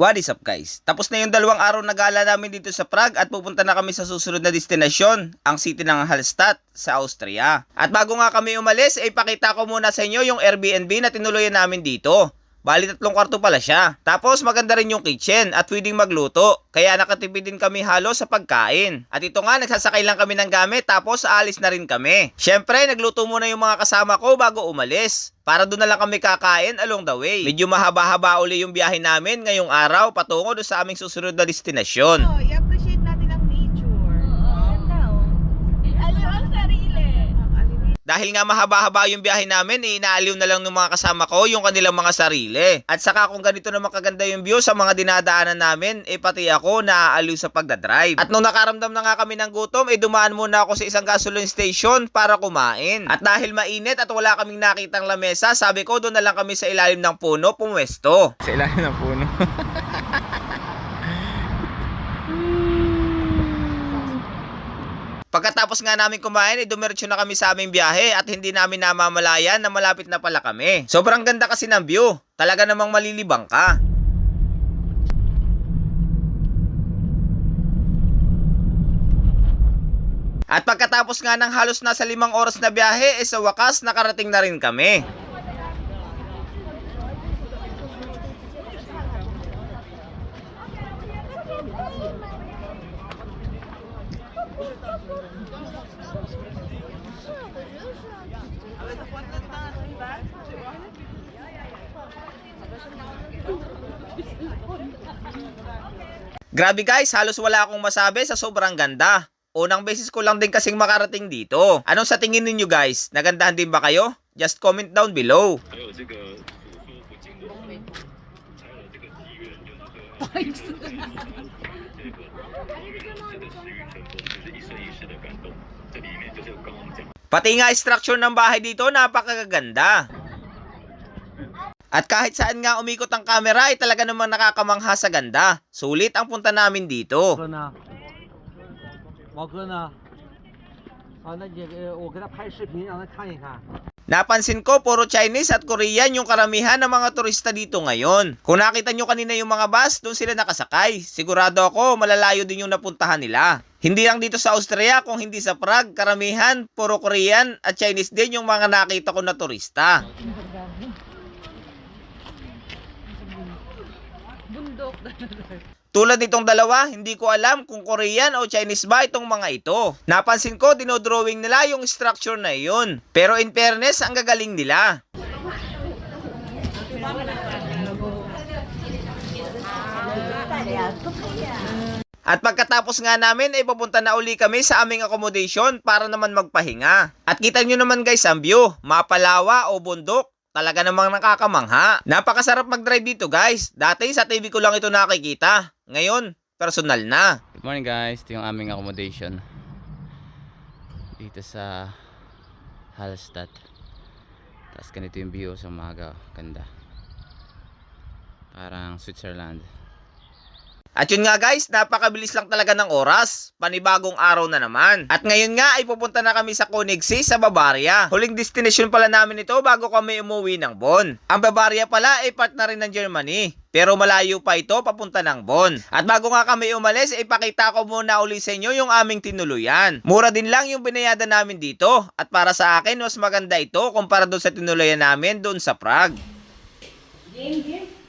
What is up guys? Tapos na yung dalawang araw na gala namin dito sa Prague at pupunta na kami sa susunod na destinasyon, ang city ng Hallstatt sa Austria. At bago nga kami umalis, ay pakita ko muna sa inyo yung Airbnb na tinuluyan namin dito. Bali tatlong kwarto pala siya. Tapos maganda rin yung kitchen at pwedeng magluto. Kaya nakatipid din kami halos sa pagkain. At ito nga, nagsasakay lang kami ng gamit tapos aalis na rin kami. Syempre, nagluto muna yung mga kasama ko bago umalis. Para doon na lang kami kakain along the way. Medyo mahaba-haba uli yung biyahe namin ngayong araw patungo doon sa aming susunod na destinasyon. Oh, i-appreciate natin ang nature. Ganda, oh. Aliw ang sarili. Ang alin- Dahil nga mahaba-haba yung biyahe namin, eh, inaaliw na lang ng mga kasama ko yung kanilang mga sarili. At saka kung ganito naman kaganda yung view sa mga dinadaanan namin, eh pati ako naaaliw sa pagdadrive. At nung nakaramdam na nga kami ng gutom, eh dumaan muna ako sa isang gasoline station para kumain. At dahil mainit at wala kaming nakitang lamesa, sabi ko doon na lang kami sa ilalim ng puno pumwesto. Sa ilalim ng puno. Pagkatapos nga namin kumain, eh, dumiretso na kami sa aming biyahe at hindi namin namamalayan na malapit na pala kami. Sobrang ganda kasi ng view. Talaga namang malilibang ka. At pagkatapos nga ng halos nasa limang oras na biyahe, eh sa wakas nakarating na rin kami. Grabe guys, halos wala akong masabi sa sobrang ganda. Unang beses ko lang din kasing makarating dito. Anong sa tingin ninyo guys? Nagandahan din ba kayo? Just comment down below. 还 Pati nga structure ng bahay dito, napakaganda. At kahit saan nga umikot ang camera ay talaga namang nakakamangha sa ganda. Sulit ang punta namin dito. Napansin ko puro Chinese at Korean yung karamihan ng mga turista dito ngayon. Kung nakita nyo kanina yung mga bus, doon sila nakasakay. Sigurado ako malalayo din yung napuntahan nila. Hindi lang dito sa Austria, kung hindi sa Prague, karamihan, puro Korean at Chinese din yung mga nakita ko na turista. Bundok. Tulad nitong dalawa, hindi ko alam kung Korean o Chinese ba itong mga ito. Napansin ko, dinodrawing nila yung structure na iyon. Pero in fairness, ang gagaling nila. At pagkatapos nga namin ay papunta na uli kami sa aming accommodation para naman magpahinga. At kita nyo naman guys ang view, mapalawa o bundok. Talaga namang nakakamangha. Napakasarap mag-drive dito guys. Dati sa TV ko lang ito nakikita. Ngayon, personal na. Good morning guys, ito yung aming accommodation. Dito sa Hallstatt. Tapos ganito yung view sa umaga. Ganda. Parang Switzerland. At yun nga guys, napakabilis lang talaga ng oras. Panibagong araw na naman. At ngayon nga ay pupunta na kami sa Königssee sa Bavaria. Huling destination pala namin ito bago kami umuwi ng Bonn. Ang Bavaria pala ay part na rin ng Germany. Pero malayo pa ito papunta ng Bonn. At bago nga kami umalis, ipakita ko muna uli sa inyo yung aming tinuluyan. Mura din lang yung binayada namin dito. At para sa akin, mas maganda ito kumpara doon sa tinuluyan namin doon sa Prague. Ano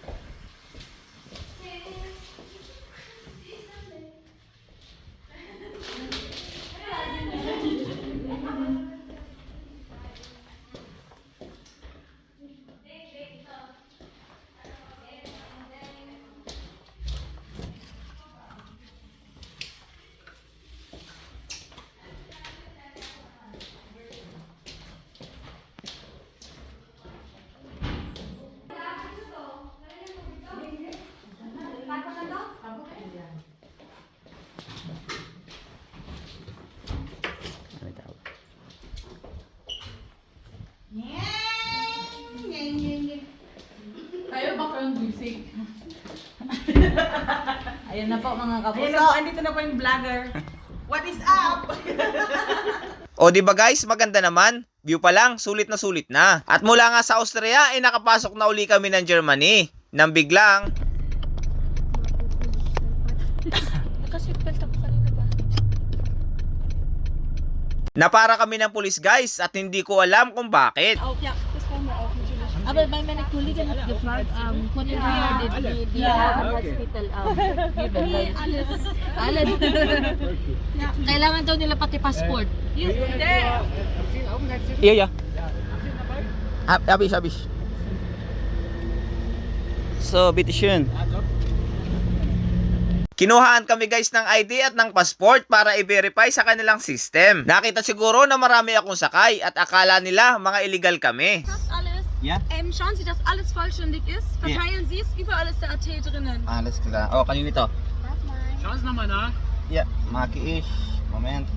music. Ayan na po mga kapuso. Ayun na po, andito na po yung vlogger. What is up? O di ba guys, maganda naman. View pa lang, sulit na sulit na. At mula nga sa Austria, ay nakapasok na uli kami ng Germany. Nang biglang, Nakaseatbelt ako kanina ba? Napara kami ng pulis guys at hindi ko alam kung bakit. Auch, ja, Aber weil meine Kollegin hat gefragt, um, können wir die, die, die Hospital um, geben? Nee, alles. Alles. Kailangan daw nila pati passport. Der. Iya, iya. Hab- Habis, habis. So, bitteschön. Kinuhaan kami guys ng ID at ng passport para i-verify sa kanilang system. Nakita siguro na marami akong sakay at akala nila mga illegal kami. Alles. Ja? Ähm, schauen Sie, dass alles vollständig ist. Verteilen Sie es. Überall ist der AT drinnen. Alles klar. Oh, kanino ito? Schauen Sie nochmal nach. Yeah, maki-ish. Moment.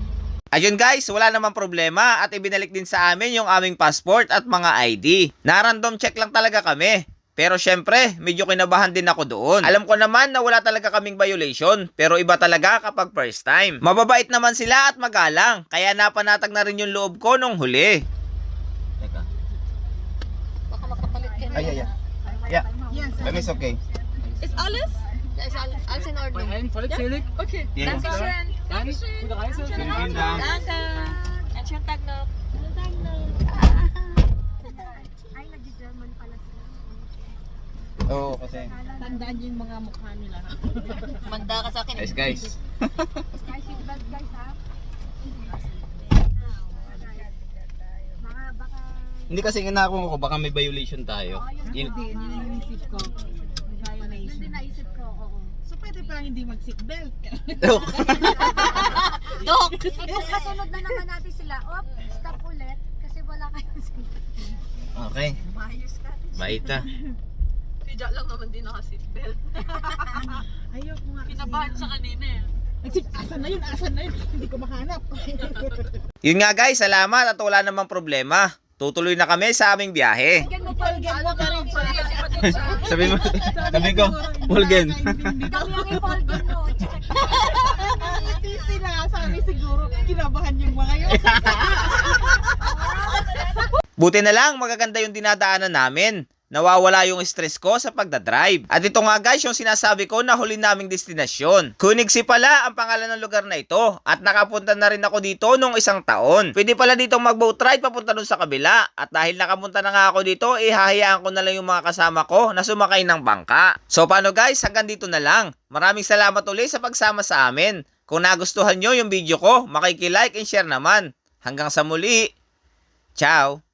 Ayun guys, wala namang problema at ibinalik din sa amin yung aming passport at mga ID. Na-random check lang talaga kami. Pero syempre, medyo kinabahan din ako doon. Alam ko naman na wala talaga kaming violation, pero iba talaga kapag first time. Mababait naman sila at magalang, kaya napanatag na rin yung loob ko nung huli. Teka. Baka Ay, ay, ay. Yeah, Yes. that is okay. Ist alles? Ist alles, alles in Bei Ordnung. allen vollzählig? Okay. Yeah. Dankeschön. Dann gute Reise. Vielen Dank. Danke. Einen schönen Tag noch. Oo, kasi. Tandaan yung mga mukha nila. Manda ka sa akin. Guys, guys. Hindi kasi inako ko, baka may violation tayo. Yun- Hindi, yun yung inisip ko. May violation. naisip ko, oo. So, pwede pa hindi mag-seatbelt. Dok! Kung kasunod na naman natin sila, op, stop ulit kasi wala kayong Okay. Baita. Tidya lang naman din naka-seatbelt. Ayoko nga. Kinabahan sa kanina eh. Nagsip, asan na yun? Asan na yun? Hindi ko mahanap. Yun nga guys, salamat at wala namang problema. Tutuloy na kami sa aming biyahe. Rin. Sabi mo, sabi ko, Mulgen. Kami ang ipolgen mo. Hindi sila. Sabi siguro, kinabahan yung mga yun. Buti na lang, magaganda yung dinadaanan namin. Nawawala yung stress ko sa pagdadrive. At ito nga guys, yung sinasabi ko na huli naming destinasyon. Kunigsi pala ang pangalan ng lugar na ito. At nakapunta na rin ako dito nung isang taon. Pwede pala dito mag-boat ride papunta dun sa kabila. At dahil nakapunta na nga ako dito, ihahayaan ko na lang yung mga kasama ko na sumakay ng bangka. So paano guys, hanggang dito na lang. Maraming salamat ulit sa pagsama sa amin. Kung nagustuhan nyo yung video ko, makikilike and share naman. Hanggang sa muli. Ciao!